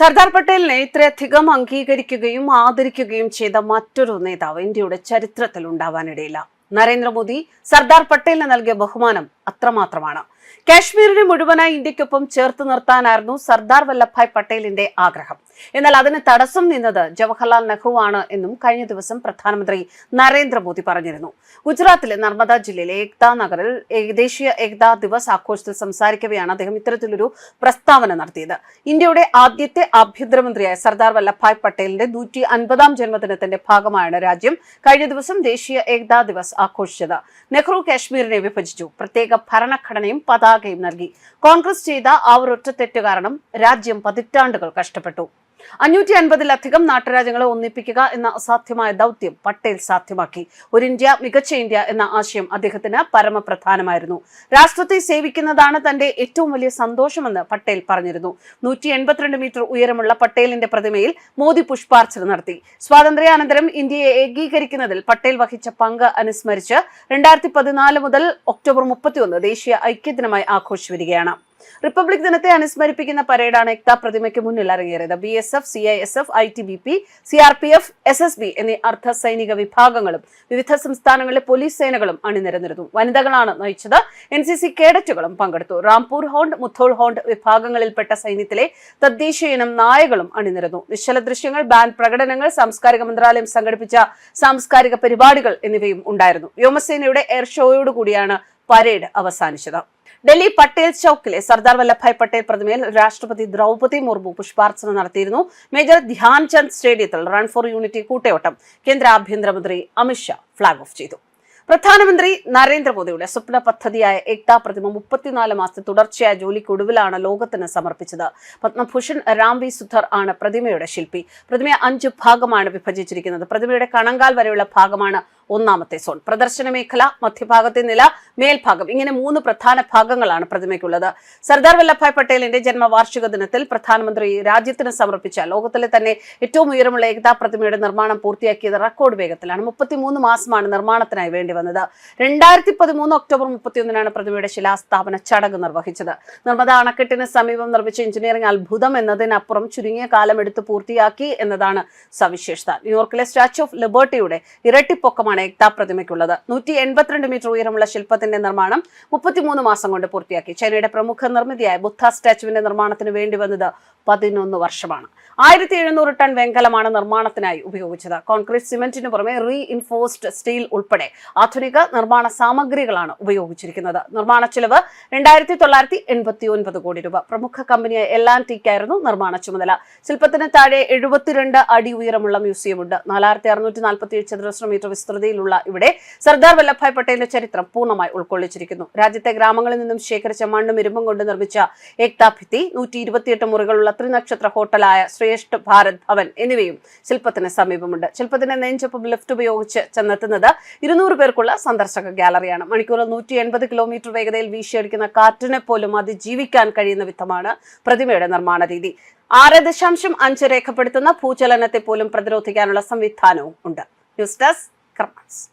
സർദാർ പട്ടേലിനെ ഇത്രയധികം അംഗീകരിക്കുകയും ആദരിക്കുകയും ചെയ്ത മറ്റൊരു നേതാവ് ഇന്ത്യയുടെ ചരിത്രത്തിൽ ഉണ്ടാവാനിടയില്ല. നരേന്ദ്രമോദി സർദാർ പട്ടേലിന് നൽകിയ ബഹുമാനം അത്രമാത്രമാണ്. കാശ്മീരിനെ മുഴുവനായി ഇന്ത്യക്കൊപ്പം ചേർത്ത് നിർത്താനായിരുന്നു സർദാർ വല്ലഭായ് പട്ടേലിന്റെ ആഗ്രഹം. എന്നാൽ അതിന് തടസ്സം നിന്നത് ജവഹർലാൽ നെഹ്റു ആണ് എന്നും കഴിഞ്ഞ ദിവസം പ്രധാനമന്ത്രി നരേന്ദ്രമോദി പറഞ്ഞിരുന്നു. ഗുജറാത്തിലെ നർമ്മദ ജില്ലയിലെ ഏക്താ നഗറിൽ ദേശീയ ഏകതാ ദിവസ് ആഘോഷത്തിൽ സംസാരിക്കവെയാണ് അദ്ദേഹം ഇത്തരത്തിലൊരു പ്രസ്താവന നടത്തിയത്. ഇന്ത്യയുടെ ആദ്യത്തെ ആഭ്യന്തരമന്ത്രിയായ സർദാർ വല്ലഭായ് പട്ടേലിന്റെ നൂറ്റി അൻപതാം ജന്മദിനത്തിന്റെ ഭാഗമായാണ് രാജ്യം കഴിഞ്ഞ ദിവസം ദേശീയ ഏകതാ ദിവസ് ആഘോഷിച്ചത്. നെഹ്റു കാശ്മീരിനെ വിഭജിച്ചു. പ്രത്യേക ഭരണഘടനയും പതാകയും നൽകി. കോൺഗ്രസ് ചെയ്ത ആ ഒരൊറ്റ തെറ്റ് കാരണം രാജ്യം പതിറ്റാണ്ടുകൾ കഷ്ടപ്പെട്ടു. അഞ്ഞൂറ്റി അൻപതിലധികം നാട്ടുരാജ്യങ്ങളെ ഒന്നിപ്പിക്കുക എന്ന അസാധ്യമായ ദൗത്യം പട്ടേൽ സാധ്യമാക്കി. ഒരു ഇന്ത്യ മികച്ച ഇന്ത്യ എന്ന ആശയം അദ്ദേഹത്തിന് പരമപ്രധാനമായിരുന്നു. രാഷ്ട്രത്തെ സേവിക്കുന്നതാണ് തന്റെ ഏറ്റവും വലിയ സന്തോഷമെന്ന് പട്ടേൽ പറഞ്ഞിരുന്നു. നൂറ്റി എൺപത്തിരണ്ട് മീറ്റർ ഉയരമുള്ള പട്ടേലിന്റെ പ്രതിമയിൽ മോദി പുഷ്പാർച്ചന നടത്തി. സ്വാതന്ത്ര്യാനന്തരം ഇന്ത്യയെ ഏകീകരിക്കുന്നതിൽ പട്ടേൽ വഹിച്ച പങ്ക് അനുസ്മരിച്ച് രണ്ടായിരത്തി പതിനാല് മുതൽ ഒക്ടോബർ മുപ്പത്തിയൊന്ന് ദേശീയ ഐക്യദിനമായി ആഘോഷിച്ചു വരികയാണ് റിപ്പബ്ലിക് ദിനത്തെ അനുസ്മരിപ്പിക്കുന്ന പരേഡാണ് എക്താ പ്രതിമയ്ക്ക് മുന്നിൽ ഇറങ്ങിയത് B S F C I S F I T B P C R P F S S B എന്നീ അർദ്ധ സൈനിക വിഭാഗങ്ങളും വിവിധ സംസ്ഥാനങ്ങളിലെ പോലീസ് സേനകളും അണിനിരന്നിരുന്നു. വനിതകളാണ് നയിച്ചത്. എൻ സി സി കേഡറ്റുകളും പങ്കെടുത്തു. റാംപൂർ ഹോണ്ട് മുത്തോൾ ഹോണ്ട് വിഭാഗങ്ങളിൽപ്പെട്ട സൈന്യത്തിലെ തദ്ദേശീയനും നായകളും അണിനിരന്നു. നിശ്ചല ദൃശ്യങ്ങൾ ബാൻഡ് പ്രകടനങ്ങൾ സാംസ്കാരിക മന്ത്രാലയം സംഘടിപ്പിച്ച സാംസ്കാരിക പരിപാടികൾ എന്നിവയും ഉണ്ടായിരുന്നു. വ്യോമസേനയുടെ എയർ ഷോയോടുകൂടിയാണ് പരേഡ് അവസാനിച്ചത്. ഡൽഹി പട്ടേൽ ചൌക്കിലെ സർദാർ വല്ലഭായ് പട്ടേൽ പ്രതിമയിൽ രാഷ്ട്രപതി ദ്രൗപദി മുർമു പുഷ്പാർച്ചന നടത്തിയിരുന്നു. മേജർ ധ്യാൻചന്ദ് സ്റ്റേഡിയത്തിൽ റൺ ഫോർ യൂണിറ്റി കൂട്ടയോട്ടം കേന്ദ്ര ആഭ്യന്തരമന്ത്രി അമിത്ഷാ ഫ്ളാഗ് ഓഫ് ചെയ്തു. പ്രധാനമന്ത്രി നരേന്ദ്രമോദിയുടെ സ്വപ്ന പദ്ധതിയായ ഏക്താ പ്രതിമ മുപ്പത്തിനാല് മാസത്തെ തുടർച്ചയായ ജോലിക്കൊടുവിലാണ് ലോകത്തിന് സമർപ്പിച്ചത്. പത്മഭൂഷൺ രാംവി സുധർ ആണ് പ്രതിമയുടെ ശില്പി. പ്രതിമയെ അഞ്ച് ഭാഗമാണ് വിഭജിച്ചിരിക്കുന്നത്. പ്രതിമയുടെ കണങ്കാൽ വരെയുള്ള ഭാഗമാണ് ഒന്നാമത്തെ സോൺ. പ്രദർശന മേഖല മധ്യഭാഗത്തെ നില മേൽഭാഗം ഇങ്ങനെ മൂന്ന് പ്രധാന ഭാഗങ്ങളാണ് പ്രതിമയ്ക്കുള്ളത്. സർദാർ വല്ലഭായ് പട്ടേലിന്റെ ജന്മവാർഷിക ദിനത്തിൽ പ്രധാനമന്ത്രി രാജ്യത്തിന് സമർപ്പിച്ച ലോകത്തിലെ തന്നെ ഏറ്റവും ഉയരമുള്ള ഏകതാ പ്രതിമയുടെ നിർമ്മാണം പൂർത്തിയാക്കിയത് റെക്കോർഡ് വേഗത്തിലാണ്. മുപ്പത്തിമൂന്ന് മാസമാണ് നിർമ്മാണത്തിനായി വേണ്ടി വന്നത്. രണ്ടായിരത്തി പതിമൂന്ന് ഒക്ടോബർ മുപ്പത്തിയൊന്നിനാണ് പ്രതിമയുടെ ശിലാസ്ഥാപന ചടങ്ങ് നിർവഹിച്ചത്. നർമ്മദ അണക്കെട്ടിന് സമീപം നിർമ്മിച്ച എഞ്ചിനീയറിംഗ് അത്ഭുതം എന്നതിനപ്പുറം ചുരുങ്ങിയ കാലം എടുത്ത് പൂർത്തിയാക്കി എന്നതാണ് സവിശേഷത. ന്യൂയോർക്കിലെ സ്റ്റാച്യു ഓഫ് ലിബർട്ടിയുടെ ഇരട്ടിപ്പൊക്കമാണ് ഏക്താ പ്രതിമയ്ക്കുള്ളത് നൂറ്റി എൺപത്തിരണ്ട് മീറ്റർ ഉയരമുള്ള ശില്പത്തിന്റെ നിർമ്മാണം മുപ്പത്തിമൂന്ന് മാസം കൊണ്ട് പൂർത്തിയാക്കി. ചൈനയുടെ പ്രമുഖ നിർമ്മിതിയായ ബുദ്ധ സ്റ്റാച്ചുവിന്റെ നിർമ്മാണത്തിന് വേണ്ടി വന്നത് പതിനൊന്ന് വർഷമാണ്. ആയിരത്തി എഴുന്നൂറ് ടൺ വെങ്കലമാണ് നിർമ്മാണത്തിനായി ഉപയോഗിച്ചത്. കോൺക്രീറ്റ് സിമെന്റിന് പുറമെ റീ ഇൻഫോഴ്സ്ഡ് സ്റ്റീൽ ഉൾപ്പെടെ ആധുനിക നിർമ്മാണ സാമഗ്രികളാണ് ഉപയോഗിച്ചിരിക്കുന്നത്. നിർമ്മാണ ചെലവ് രണ്ടായിരത്തി തൊള്ളായിരത്തി എൺപത്തി ഒൻപത് കോടി രൂപ. പ്രമുഖ കമ്പനിയായ എല്ലാൻ ആൻഡ് ടിക്കായിരുന്നു നിർമ്മാണ ചുമതല. ശില്പത്തിന് താഴെ എഴുപത്തിരണ്ട് അടി ഉയരമുള്ള മ്യൂസിയമുണ്ട്. നാലായിരത്തി അറുന്നൂറ്റി നാൽപ്പത്തി ഏഴ് ചതുരശ്ര മീറ്റർ വിസ്തൃതിയിലുള്ള ഇവിടെ സർദാർ വല്ലഭായ് പട്ടേലിന്റെ ചരിത്രം പൂർണമായി ഉൾക്കൊള്ളിച്ചിരിക്കുന്നു. രാജ്യത്തെ ഗ്രാമങ്ങളിൽ നിന്നും ശേഖരിച്ച മണ്ണും ഇരുമ്പും കൊണ്ട് നിർമ്മിച്ച ഏക്താ ഭിത്തി നൂറ്റി ഇരുപത്തിയെട്ട് മുറികളുള്ള ത്രിനക്ഷത്ര ഹോട്ടലായ ശ്രേഷ്ഠ ഭാരത് ഭവൻ എന്നിവയും ശില്പത്തിന് സമീപമുണ്ട്. ശില്പത്തിന്റെ നെഞ്ചൊപ്പം ലിഫ്റ്റ് ഉപയോഗിച്ച് ചെന്നെത്തുന്നത് ഇരുന്നൂറ് പേർക്കുള്ള സന്ദർശക ഗ്യാലറിയാണ് മണിക്കൂറിൽ നൂറ്റി എൺപത് കിലോമീറ്റർ വേഗതയിൽ വീശിയടിക്കുന്ന കാറ്റിനെ പോലും അതിജീവിക്കാൻ കഴിയുന്ന വിധമാണ് പ്രതിമയുടെ നിർമ്മാണ രീതി. ആറ് ദശാംശം അഞ്ച് രേഖപ്പെടുത്തുന്ന ഭൂചലനത്തെ പോലും പ്രതിരോധിക്കാനുള്ള സംവിധാനവും ഉണ്ട്. News desk capaz.